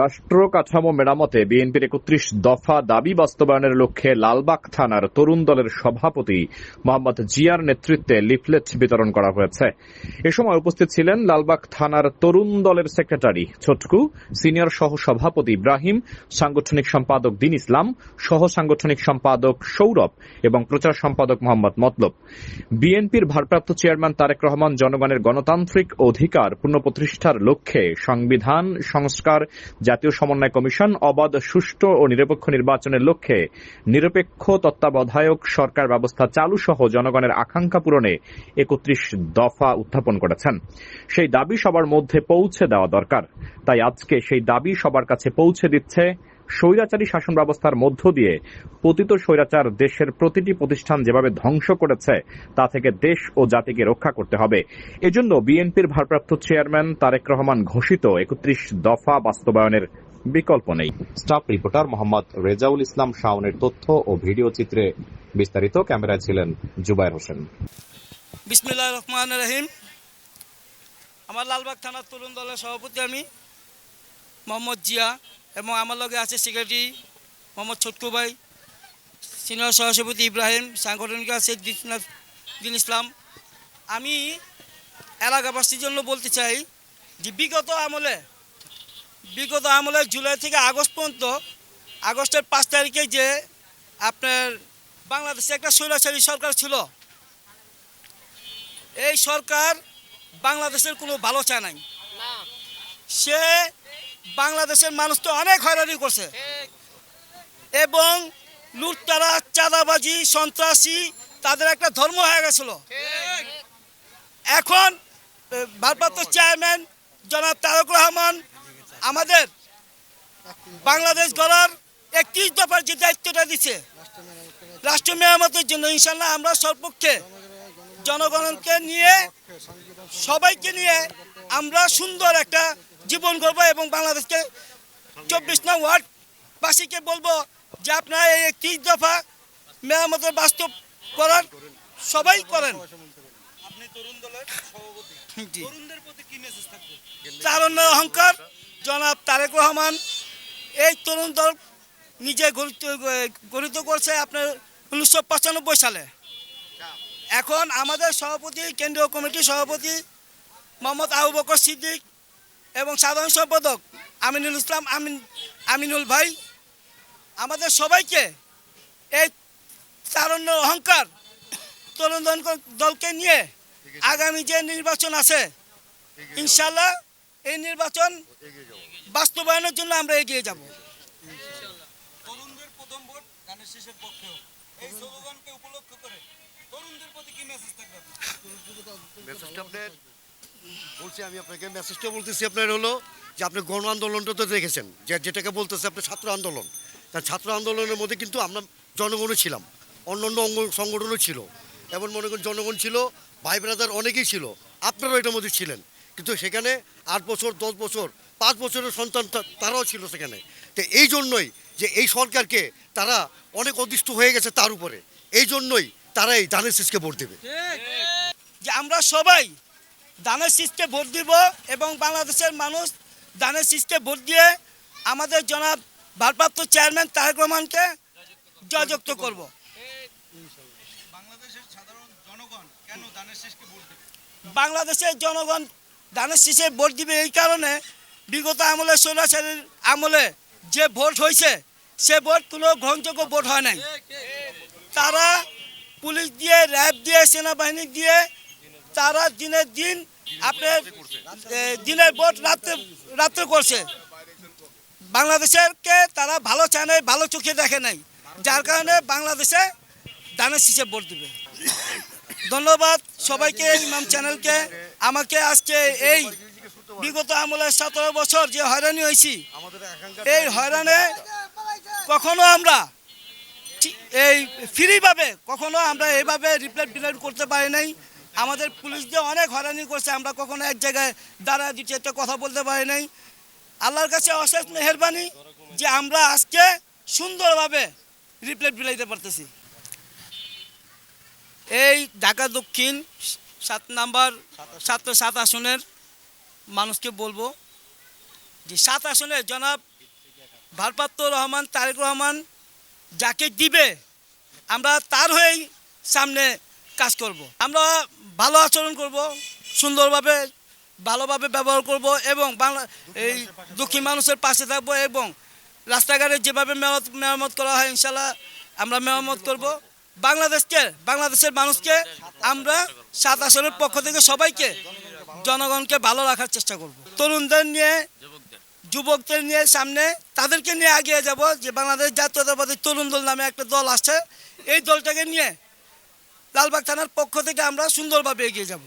রাষ্ট্র কাঠামো মেরামতে বিএনপির একত্রিশ দফা দাবি বাস্তবায়নের লক্ষ্যে লালবাগ থানার তরুণ দলের সভাপতি মোহাম্মদ জিয়ার নেতৃত্বে লিফলেট বিতরণ করা হয়েছে। এ সময় উপস্থিত ছিলেন লালবাগ থানার তরুণ দলের সেক্রেটারি ছোটকু, সিনিয়র সহ সভাপতি ইব্রাহিম, সাংগঠনিক সম্পাদক দিন ইসলাম সহ সাংগঠনিক সম্পাদক সৌরভ এবং প্রচার সম্পাদক মোহাম্মদ মতলব। বিএনপির ভারপ্রাপ্ত চেয়ারম্যান তারেক রহমান জনগণের গণতান্ত্রিক অধিকার পুনঃপ্রতিষ্ঠার লক্ষ্যে সংবিধান, সংস্কার জাতীয় সমন্বয় কমিশন অবাধ, সুষ্ঠু ও নিরপেক্ষ নির্বাচনের লক্ষ্যে নিরপেক্ষ তত্ত্বাবধায়ক সরকার ব্যবস্থা চালু সহ জনগণের আকাঙ্ক্ষা পূরণে একত্রিশ দফা উত্থাপন করেছেন। সেই দাবি সবার মধ্যে পৌঁছে দেওয়া দরকার। তাই আজকে সেই দাবি সবার কাছে পৌঁছে দিচ্ছে স্বৈরাচারী শাসন ব্যবস্থার মধ্য দিয়ে পতিত স্বৈরাচার দেশের প্রতিটি প্রতিষ্ঠান যেভাবে ধ্বংস করেছে তা থেকে দেশ ও জাতিকে রক্ষা করতে হবে। এজন্য বিএনপির ভারপ্রাপ্ত চেয়ারম্যান তারেক রহমান ঘোষিত একত্রিশ দফা বাস্তবায়নের বিকল্প নেই। স্টাফ রিপোর্টার মোহাম্মদ রেজাউল ইসলাম শাওনের তথ্য ও ভিডিও চিত্রে বিস্তারিত ক্যামেরায় ছিলেন জুবাইর হোসেন। বিসমিল্লাহ রহমান রহিম। আমার লালবাগ থানার তরুণ দলের সভাপতি আমি মোহাম্মদ জিয়া। এবং আমার লগে আছে সেক্রেটারি মোহাম্মদ ছোটকু ভাই সিনিয়র সহসভাপতি ইব্রাহিম সাংগঠনিক আছে দিন- দিন ইসলাম। আমি এলাকাবাসীর জন্য বলতে চাই যে বিগত আমলে বিগত আমলে জুলাই থেকে আগস্ট পর্যন্ত আগস্টের পাঁচ তারিখে যে আপনার বাংলাদেশে একটা স্বৈরাচারী সরকার ছিল এই সরকার বাংলাদেশের কোনো ভালো চায় নাই। সে বাংলাদেশের মানুষ তো অনেক হয়রানি করছে। এবং লুটতারা, চাঁদাবাজি, সন্ত্রাসী, তাদের একটা ধর্ম হয়ে গেছিল। এখন ভারপ্রাপ্ত চেয়ারম্যান জনাব তারক রহমান আমাদের বাংলাদেশ গড়ার একত্রিশ দফার যে দায়িত্বটা দিচ্ছে, রাষ্ট্র মেরামতের জন্য ইনশাল্লাহ আমরা সর্বপক্ষে জনগণকে নিয়ে, সবাইকে নিয়ে আমরা সুন্দর একটা জীবন গড়ব এবং বাংলাদেশকে চব্বিশ নং ওয়ার্ডবাসীকে বলব যে আপনারা এই একত্রিশ দফা মেরামতের বাস্তব করার সবাই করেন। তরুণ তারণ্যের অহংকার জনাব তারেক রহমান এই তরুণ দল নিজে গঠিত গঠিত করছে আপনার উনিশশো পঁচানব্বই সালে। এখন আমাদের সভাপতি কেন্দ্রীয় কমিটির সভাপতি মোহাম্মদ আবু বকর সিদ্দিক এবং সাধারণ সম্পাদক আমিনুল ইসলাম আমিন আমিনুল ভাই আমাদের সবাইকে এই তারণ্য অহংকার তরুণ দল- দলকে নিয়ে আগামী যে নির্বাচন আছে ইনশাল্লাহ এই নির্বাচন বাস্তবায়নের জন্য আমরা এগিয়ে যাব। তরুণদের প্রথম ভোট ধানের শেষের পক্ষেও। এই স্লোগানকে উপলক্ষ করে তরুণদের প্রতি কি মেসেজ থাকবে মেসেজটা আপনার বলছি, আমি আপনাকে মেসেজটা বলতেছি, আপনার হলো যে আপনি গণ আন্দোলনটা তো দেখেছেন, যে যেটাকে বলতেছে আপনার ছাত্র আন্দোলন। তার ছাত্র আন্দোলনের মধ্যে কিন্তু আমরা জনগণও ছিলাম অন্য অন্য অঙ্গ সংগঠনও ছিল। এমন মনে করেন জনগণ ছিল, ভাই ব্রাদার অনেকেই ছিল, আপনারাও এটার মধ্যে ছিলেন। কিন্তু সেখানে আট বছর, দশ বছর, পাঁচ বছরের সন্তান তারাও ছিল সেখানে। তো এই জন্যই যে এই সরকারকে তারা অনেক অদৃষ্ট হয়ে গেছে তার উপরে। এই জন্যই তারা এই ধানের শীষকে ভোট দেবে। যে আমরা সবাই দানের শীষকে ভোট দিব এবং বাংলাদেশের মানুষ দানের শীষকে ভোট দিয়ে আমাদের জনাব ভারপ্রাপ্ত চেয়ারম্যান তারেক রহমানকে জয়যুক্ত করব। বাংলাদেশের সাধারণ জনগণ ধানের শীষে ভোট দিবে? এই কারণে বিগত আমলে স্বৈরাচারীর আমলে যে ভোট হয়েছে সে ভোট কোনো গ্রহণযোগ্য ভোট হয় নাই। তারা পুলিশ দিয়ে র্যাব দিয়ে সেনাবাহিনী দিয়ে তারা দিনের দিন আপনার দিনের ভোট রাত্রে রাত্রে করছে। বাংলাদেশেরকে তারা ভালো চায় নাই, ভালো চোখে দেখে নাই। যার কারণে বাংলাদেশে ধানের শীষে ভোট দিবে। ধন্যবাদ সবাইকে, ইমাম চ্যানেলকে। আমাকে আজকে এই বিগত আমলের সতেরো বছর যে হয়রানি হয়েছি, এই হয়রানে কখনো আমরা এই ফ্রিভাবে, কখনো আমরা এইভাবে রিপ্লাই বিলাইট করতে পারি নাই। আমাদের পুলিশ দিয়ে অনেক হয়রানি করছে, আমরা কখনো এক জায়গায় দাঁড়া দিচ্ছে একটা কথা বলতে পারি নাই। আল্লাহর কাছে অশেষ মেহরবানি যে আমরা আজকে সুন্দরভাবে রিপ্লাই বিলাইতে পারতেছি। এই ঢাকা দক্ষিণ সাত নাম্বার সাত সাত আসনের মানুষকে বলব যে সাত আসনে জনাব ভারপ্রাপ্ত রহমান তারেক রহমান যাকে দিবে, আমরা তার হয়েই সামনে কাজ করব। আমরা ভালো আচরণ করব, সুন্দরভাবে, ভালোভাবে ব্যবহার করব এবং বাংলা এই দুঃখী মানুষের পাশে থাকব এবং রাস্তাঘাটে যেভাবে মেরামত মেরামত করা হয়, ইনশাল্লাহ আমরা মেরামত করব। বাংলাদেশকে, বাংলাদেশের মানুষকে আমরা সাত আসনের পক্ষ থেকে সবাইকে, জনগণকে ভালো রাখার চেষ্টা করব। তরুণদের নিয়ে, যুবকদের নিয়ে সামনে, তাদেরকে নিয়ে এগিয়ে যাব যে বাংলাদেশ জাতীয়তাবাদী তরুণ দল নামে একটা দল আছে। এই দলটাকে নিয়ে লালবাগ থানার পক্ষ থেকে আমরা সুন্দরভাবে এগিয়ে যাব।